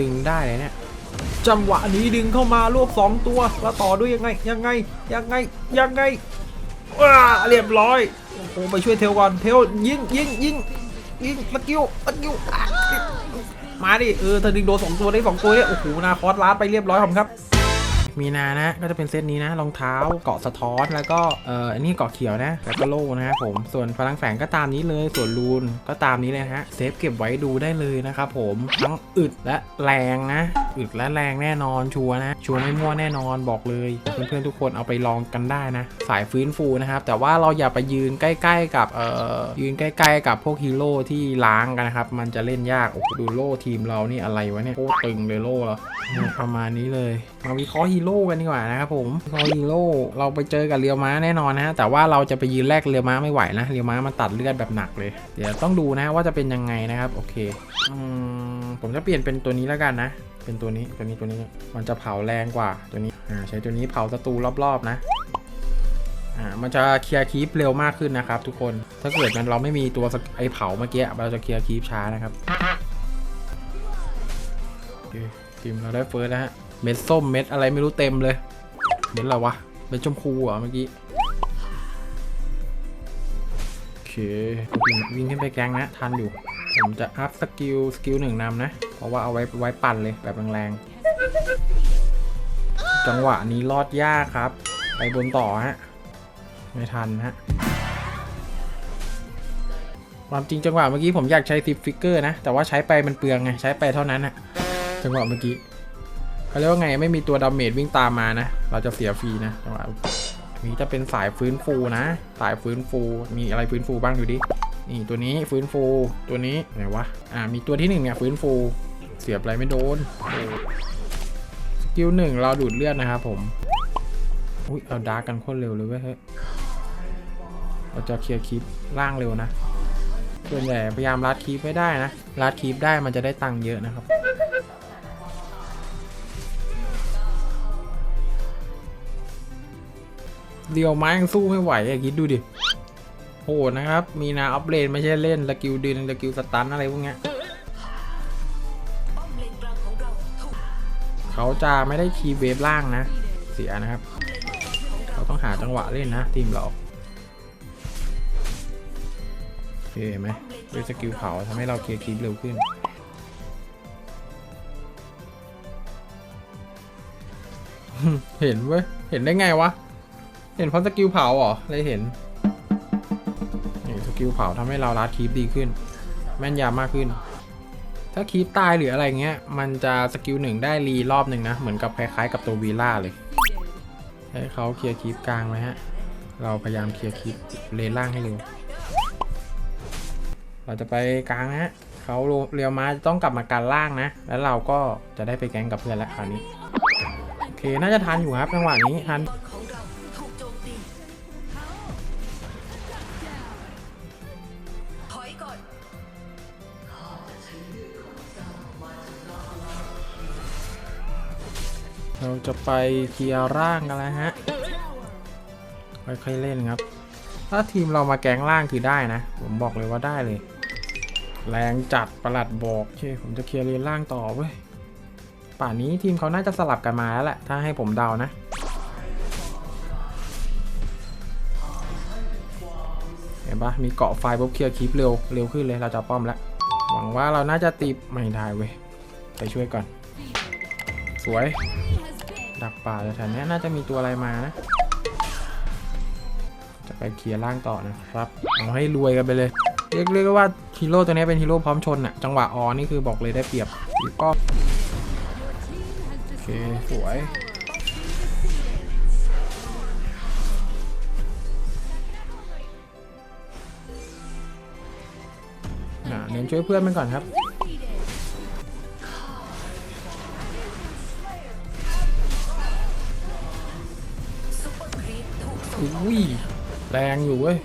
ดึงได้เลยเนี่ยจังหวะนี้ดึงเข้ามารวบสองตัวแล้วต่อด้วยยังไงยังไงยังไงยังไงว้าเรียบร้อยโอ้โหไปช่วยเทลก่อนเทลยิงยิงยิงยิงตะกิ้วตะกิ้วมาดิเออเธอดึงโดนสองตัวได้สองตัวเนี่ยโอ้โหนาคอสลาดไปเรียบร้อยผมครับ มีนานะ ก็จะเป็นเซตนี้นะรองเท้าเกาะสะท้อนแล้วก็เอ่ออันนี้เกาะเขียวนะแล้วก็โล่นะครับผมส่วนพลังแฝงก็ตามนี้เลยส่วนรูนก็ตามนี้เลยฮะเซฟเก็บไว้ดูได้เลยนะครับผมทั้งอึดและแรงนะอึดและแรงแน่นอนชัวร์นะชัวร์ไม่มั่วแน่นอนบอกเลยเพื่อนๆทุกคนเอาไปลองกันได้นะ สายฟื้นฟูนะครับ แต่ว่าเราอย่าไปยืนใกล้ ๆ กับเอ่อยืนใกล้ ๆ กับพวกฮีโร่ที่ล้างกันนะครับ มันจะเล่นยากโอ้ดูโล่ทีมเรานี่อะไรวะเนี่ยโคตรตึงเลยโล่เราประมาณนี้เลยมาวิเคราะห์ฮีโร่กันดีกว่านะครับผมคราะห์ฮีโร่เราไปเจอกับเรียวม้าแน่นอนนะฮะแต่ว่าเราจะไปยืนแลกเรียวม้าไม่ไหวนะเรียวม้ามันตัดเลือดแบบหนักเลย เดี๋ยวต้องดูนะว่าจะเป็นยังไงนะครับโอเคอืมผมจะเปลี่ยนเป็นตัวนี้แล้วกันนะ เป็นตัวนี้ตัวนี้ตัวนี้มันจะเผาแรงกว่าตัวนี้อ่าใช้ตัวนี้เผาศัตรูรอบๆนะอ่ามันจะเคลียร์คีปเร็วมากขึ้นนะครับ ทุกคนถ้าเกิดมันเราไม่มีตัวไอเผาเมื่อกี้เราจะเคลียร์คีปช้านะครับโอเคทีมเราได้เฟิร์สแล้วฮะ เม็ดส้มเม็ดอะไรไม่รู้เต็มเลย เม็ดอะไรวะ เม็ดชมพูเหรอเมื่อกี้ โอเควิ่งวิ่งขึ้นไปแกงนะ ทันอยู่ ผมจะอัพสกิลสกิลหนึ่งนำนะ เพราะว่าเอาไว้ไว้ปั่นเลยแบบแรงๆ จังหวะนี้รอดยากครับ ไปบนต่อฮะ ไม่ทันฮะความจริงจังหวะเมื่อกี้ผมอยากใช้ซิปฟิกเกอร์นะ แต่ว่าใช้ไปมันเปลืองไง ใช้ไปเท่านั้นอะจังหวะเมื่อกี้ เขาเรียกว่าไงไม่มีตัวดาเมจวิ่งตามมานะ เราจะเสียฟรีนะจังหวะนี้จะเป็นสายฟื้นฟูนะ สายฟื้นฟู มีอะไรฟื้นฟูบ้างดูดิ นี่ตัวนี้ฟื้นฟู ตัวนี้ไหนวะ อ่า มีตัวที่หนึ่งเนี่ยฟื้นฟู เสียบอะไรไม่โดนโสกิลหนึ่งเราดูดเลือดนะครับผม อุ้ยเอาดาร์กกันโคตรเร็วเลยเว้ยเฮ้ยเราจะเคลียร์คลิปล่างเร็วนะ ส่วนใหญ่พยายามรัดคีปไม่ได้นะรัดคีปได้มันจะได้ตังค์เยอะนะครับ เดียวไม้ยังสู้ไม่ไหวอะคิดดูดิโหนะครับ มีนาอัพเลนไม่ใช่เล่นสกิลดึงสกิลสตันอะไรพวกเนี้ยเขาจะไม่ได้คีย์เวฟล่างนะ เสียนะครับ เขาต้องหาจังหวะเล่นนะ ทีมเราโอเคเห็นไหมด้วยสกิลเผาทำให้เราเคลียร์คลิปเร็วขึ้นเห็นเว้ย เห็นได้ไงวะ เห็นเพราะสกิลเผาเหรอเลยเห็นนี่สกิลเผาทำให้เราลัดคลิปดีขึ้น แม่นยำมากขึ้น ถ้าคลิปตายหรืออะไรเงี้ย มันจะสกิลหนึ่งได้รีรอบหนึ่งนะ เหมือนกับคล้ายๆ กับตัววีล่าเลย ให้เขาเคลียร์คลิปกลางไว้ฮะ เราพยายามเคลียร์คลิปเลนล่างให้เร็ว เราจะไปกลางนะฮะเขาเรียวมาจะต้องกลับมาการล่างนะ แล้วเราก็จะได้ไปแก๊งกับเพื่อนแล้วคราวนี้ โอเค น่าจะทันอยู่ครับจังหวะนี้ทัน เราจะไปเคลียร์ร่างกันแล้วฮะ ค่อยๆเล่นครับ ถ้าทีมเรามาแกงล่างคือได้นะ ผมบอกเลยว่าได้เลย แรงจัดประหลัดบอกโอเคผมจะเคลียร์เลนล่างต่อเว้ย ป่านนี้ทีมเขาน่าจะสลับกันมาแล้วแหละ ถ้าให้ผมเดานะเห็นปะมีเกาะไฟปุ๊บเคลียร์คลิปเร็วเร็วขึ้นเลยเราจะป้อมแล้วหวังว่าเราน่าจะตีไม่ได้เว้ยไปช่วยก่อน สวย ดักป่าแถวนี้น่าจะมีตัวอะไรมานะ จะไปเคลียร์ล่างต่อนะครับ เอาให้รวยกันไปเลย เรียกเรียกว่าฮีโร่ตัวนี้เป็นฮีโร่พร้อมชนอะจังหวะออนี่คือบอกเลยได้เปรียบอีกก็โอเคสวยอะเน้นช่วยเพื่อนมันก่อนครับ อุ้ยแรงอยู่เว้ย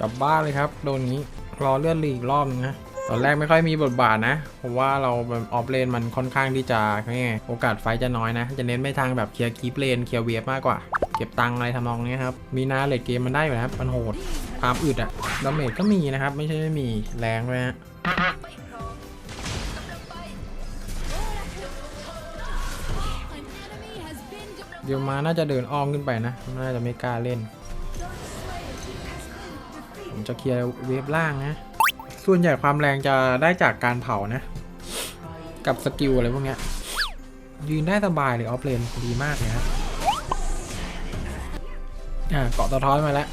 กลับบ้านเลยครับ โดนงี้รอเลื่อนลีกอีกรอบนึงนะตอนแรกไม่ค่อยมีบทบาทนะเพราะว่าเราแบบออฟเลนมันค่อนข้างที่จะไงโอกาสไฟจะน้อยนะ จะเน้นไปทางแบบเคลียร์คีปเลนเคลียร์เวฟมากกว่า เก็บตังอะไรทำนองนี้ครับ มีนาเลดเกมมันได้อยู่นะครับ มันโหดความอึดอะดาเมจก็มีนะครับ ไม่ใช่ไม่มีแรงด้วยฮะ เดี๋ยวมาน่าจะเดินอ้อมขึ้นไปนะน่าจะไม่กล้าเล่น ผมจะเคลียร์เวฟล่างนะ ส่วนใหญ่ความแรงจะได้จากการเผานะ กับสกิลอะไรพวกเนี้ยยืนได้สบายเลยออฟเลนดีมากเลยนะอ่าเกาะตะท้อนมาแล้ว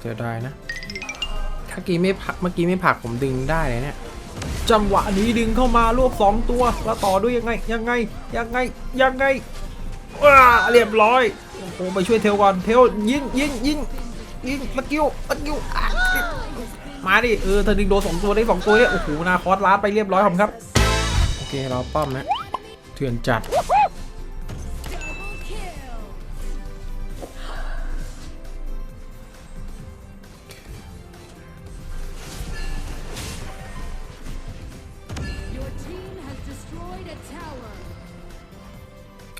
เสียดายนะถ้ากี้ไม่พักเมื่อกี้ไม่ผลักผมดึงได้เลยเนี่ยจังหวะนี้ดึงเข้ามารวบสองตัวแล้วต่อด้วยยังไงยังไงยังไงยังไงว้าเรียบร้อยโอ้โหไปช่วยเทลก่อนเทลยิงยิงยิงยิงตะกิ้วตะกิ้วอะมาดิเออเธอดึงโดนสองตัวได้สองตัวเนี่ยโอ้โหนาคอสลาดไปเรียบร้อยผมครับโอเคเราป้อมนะเถื่อนจัด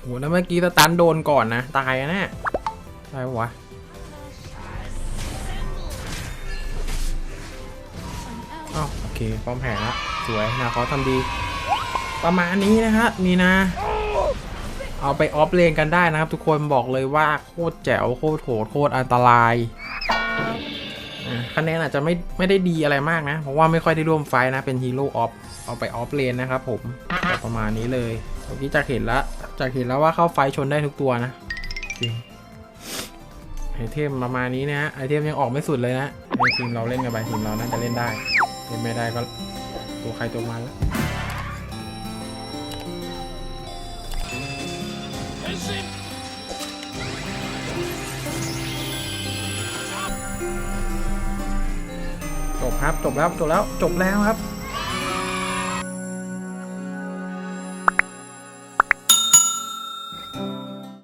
โอ้โหแล้วเมื่อกี้สตันโดนก่อนนะ ตายนะเนี่ยตายปะวะอ้าวโอเคป้อมแผงละสวยนะเขาทำดี ประมาณนี้นะฮะมีนะเอาไปออฟเลนกันได้นะครับ ทุกคนบอกเลยว่าโคตรแจ๋วโคตรโหดโคตรอันตรายคะแนนอาจจะไม่ไม่ได้ดีอะไรมากนะ เพราะว่าไม่ค่อยได้ร่วมไฟนะเป็นฮีโร่ออฟเอาไปออฟเลนนะครับผมประมาณนี้เลยเมื่อกี้จากเห็นแล้ว จากเห็นแล้วว่าเข้าไฟท์ชนได้ทุกตัวนะ จริง ไอเทมประมาณนี้นะฮะ ไอเทมยังออกไม่สุดเลยนะไอทีมเราเล่นกันไปทีมเราน่าจะเล่นได้เล่นไม่ได้ก็ตัวใครตัวมันแล้วจบครับ จบแล้ว จบแล้ว จบแล้วครับ